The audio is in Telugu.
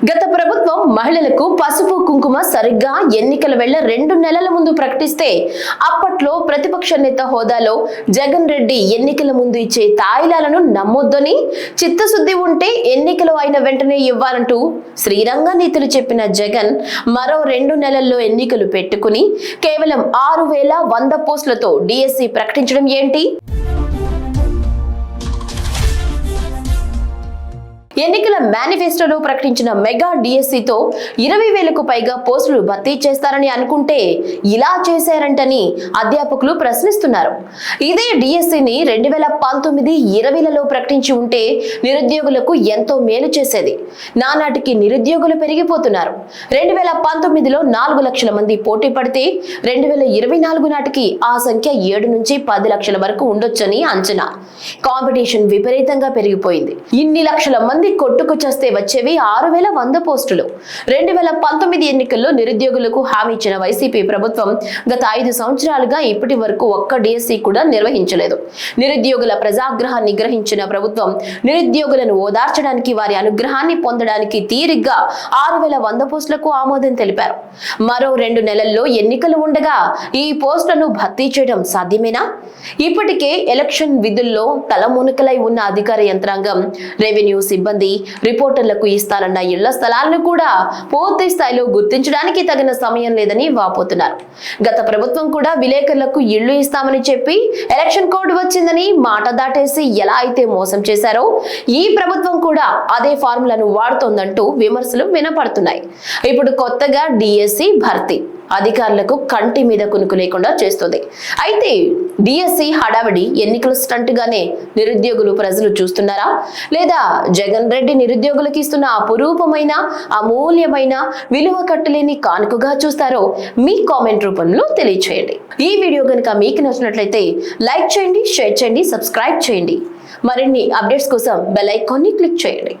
గత ప్రభుత్వం మహిళలకు పసుపు కుంకుమ సరిగ్గా ఎన్నికల వేళ రెండు నెలల ముందు ప్రకటిస్తే అప్పట్లో ప్రతిపక్ష నేత హోదాలో జగన్ రెడ్డి ఎన్నికల ముందు ఇచ్చే తాయిలాలను నమ్మొద్దని చిత్తశుద్ధి ఉంటే ఎన్నికలు అయిన వెంటనే ఇవ్వాలంటూ శ్రీరంగ నీతులు చెప్పిన జగన్ మరో రెండు నెలల్లో ఎన్నికలు పెట్టుకుని కేవలం ఆరు వేల వంద పోస్టులతో డిఎస్సి ప్రకటించడం ఏంటి? ఎన్నికల మేనిఫెస్టోలో ప్రకటించిన మెగా డిఎస్సితో ఇరవై వేలకు పైగా పోస్టులు భర్తీ చేస్తారని అనుకుంటే ఇలా చేశారంటని అధ్యాపకులు ప్రశ్నిస్తున్నారు. ఇదే డిఎస్సిని రెండు వేల పంతొమ్మిది ఇరవైలలో ప్రకటించి ఉంటే నిరుద్యోగులకు ఎంతో మేలు చేసేది. నానాటికి నిరుద్యోగులు పెరిగిపోతున్నారు. రెండు వేల పంతొమ్మిదిలో నాలుగు లక్షల మంది పోటీ పడితే రెండు వేల ఇరవై నాలుగు నాటికి ఆ సంఖ్య ఏడు నుంచి పది లక్షల వరకు ఉండొచ్చని అంచనా. కాంపిటీషన్ విపరీతంగా పెరిగిపోయింది. ఇన్ని లక్షల మంది కొట్టుకు చేస్తే వచ్చేవి ఆరు వేల వంద పోస్టులు. రెండు వేల పంతొమ్మిది ఎన్నికల్లో నిరుద్యోగులకు హామీ ఇచ్చిన వైసీపీ ప్రభుత్వం గత ఐదు సంవత్సరాలుగా ఇప్పటి వరకు ఒక్క డిఎస్సి కూడా నిర్వహించలేదు. నిరుద్యోగుల ప్రజాగ్రహాన్ని గ్రహించిన ప్రభుత్వం నిరుద్యోగులను ఓదార్చడానికి వారి అనుగ్రహాన్ని పొందడానికి తీరిగ్గా ఆరు వేల వంద పోస్టులకు ఆమోదం తెలిపారు. మరో రెండు నెలల్లో ఎన్నికలు ఉండగా ఈ పోస్టులను భర్తీ చేయడం సాధ్యమేనా? ఇప్పటికే ఎలక్షన్ విధుల్లో తలమునకలై ఉన్న అధికార యంత్రాంగం రెవెన్యూ సిబ్బంది రిపోర్టర్లకు ఇస్తానన్న ఇళ్ళ స్థలాలను కూడా పూర్తి స్థాయిలో గుర్తించడానికి తగిన సమయం లేదని వాపోతున్నారు. గత ప్రభుత్వం కూడా విలేకరులకు ఇళ్ళు ఇస్తామని చెప్పి ఎలక్షన్ కోడ్ వచ్చిందని మాట దాటేసి ఎలా అయితే మోసం చేశారో ఈ ప్రభుత్వం కూడా అదే ఫార్ములాను వాడుతోందంటూ విమర్శలు వినపడుతున్నాయి. ఇప్పుడు కొత్తగా డిఎస్సి భర్తీ. అధికారులకు కంటి మీద కునుకు లేకుండా చేస్తుంది. అయితే డిఎస్సి హడావిడి ఎన్నికల స్టంట్ గానే నిరుద్యోగులు ప్రజలు చూస్తున్నారా? లేదా జగన్ రెడ్డి నిరుద్యోగులకు ఇస్తున్న అపురూపమైన అమూల్యమైన విలువ కట్టలేని కానుకగా చూస్తారో మీ కామెంట్ రూపంలో తెలియచేయండి. ఈ వీడియో కనుక మీకు నచ్చినట్లయితే లైక్ చేయండి షేర్ చేయండి సబ్స్క్రైబ్ చేయండి. మరిన్ని అప్డేట్స్ కోసం బెల్ ఐకాన్ని క్లిక్ చేయండి.